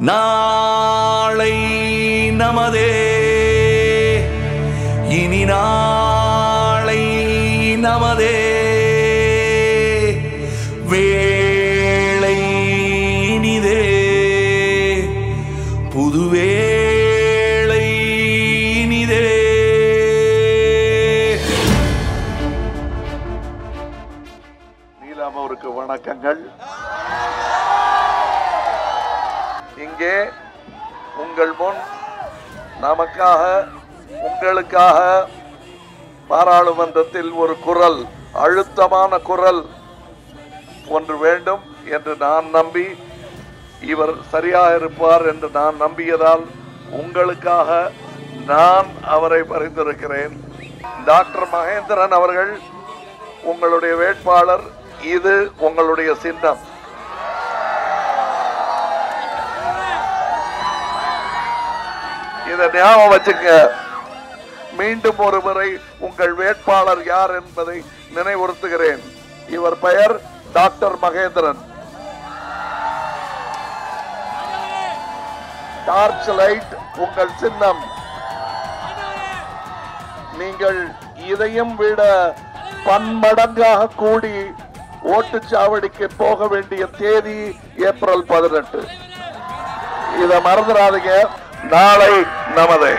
நாளை நமதே. இனி நாளை நமதே. வேளை இனிதே. புதுவேளை இனிதே. நீலாமூருக்கு வணக்கங்கள். இங்கே உங்கள் முன் நமக்காக உங்களுக்காக பாராளுமன்றத்தில் ஒரு குரல் அழுத்தமான குரல் ஒன்று வேண்டும் என்று நான் நம்பி இவர் சரியாக இருப்பார் என்று நான் நம்பியதால் உங்களுக்காக நான் அவரை பரிந்துரைக்கிறேன். டாக்டர் மகேந்திரன் அவர்கள் உங்களுடைய வேட்பாளர் இது உங்களுடைய சின்னம். இதை ஞாபகம் வச்சுங்க மீண்டும் ஒரு முறை உங்கள் வேட்பாளர் யார் என்பதை நினைவுறுத்துகிறேன். இவர் பெயர் டாக்டர் மகேந்திரன். டார்ச் லைட் உங்கள் சின்னம். நீங்கள் இதையும் விட பன்மடங்காக கூடி ஓட்டுச்சாவடிக்கு போக வேண்டிய தேதி ஏப்ரல் பதினெட்டு. இதை மறந்துடாதீங்க. நாளை நமதே